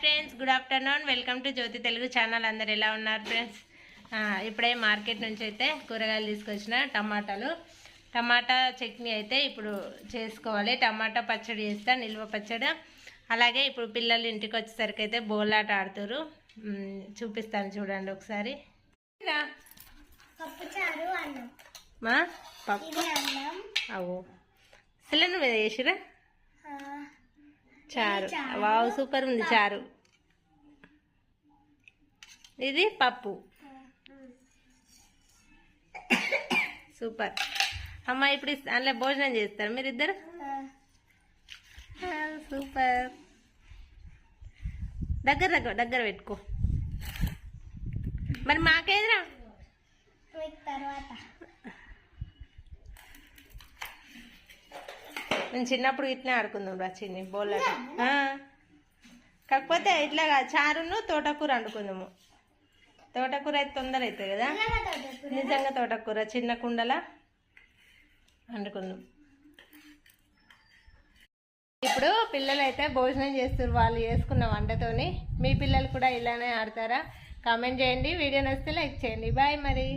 Friends good afternoon welcome to Jyothi Telugu channel అందరు ఎలా ఉన్నారు ఫ్రెండ్స్ ఇప్పుడే మార్కెట్ నుంచి అయితే కూరగాయలు తీసుకొచ్చిన టమాటాలు. టమాటా చట్నీ అయితే ఇప్పుడు చేసుకోవాలి. టమాటా పచ్చడి చేస్తా నిల్వ పచ్చడి. అలాగే ఇప్పుడు పిల్లలు ఇంటికి వచ్చేసరికి అయితే బోలాట ఆడుతారు. చూపిస్తాను చూడండి ఒకసారి. మా? పప్పు అవు. సిలిండర్ మీద వేసిరా చారు. వావ్ సూపర్ ఉంది చారు. ఇది పప్పు. సూపర్. అమ్మ ఇప్పుడు అందులో భోజనం చేస్తారు. మీరు ఇద్దరు ఆ, సూపర్. దగ్గర దగ్గర దగ్గర పెట్టుకో. మరి మాకేదిరా? మీకు తర్వాత. నేను చిన్నప్పుడు ఇట్లనే ఆడుకుందాం రా చిన్ని బోలాట ఆ. కాకపోతే ఇట్లా చారును తోటకూర వండుకుందాము తోటకూర అయితే తొందర అవుతుంది కదా? నిజంగా తోటకూర. నిజంగా తోటకూర చిన్న కుండల వండుకుందాం ఇప్పుడు పిల్లలు అయితే భోజనం చేస్తారు వాళ్ళు చేసుకున్న వంటతోని. మీ పిల్లలు కూడా ఇలానే ఆడతారా? కామెంట్ చేయండి. వీడియో నచ్చితే లైక్ చేయండి. బాయ్ మరి.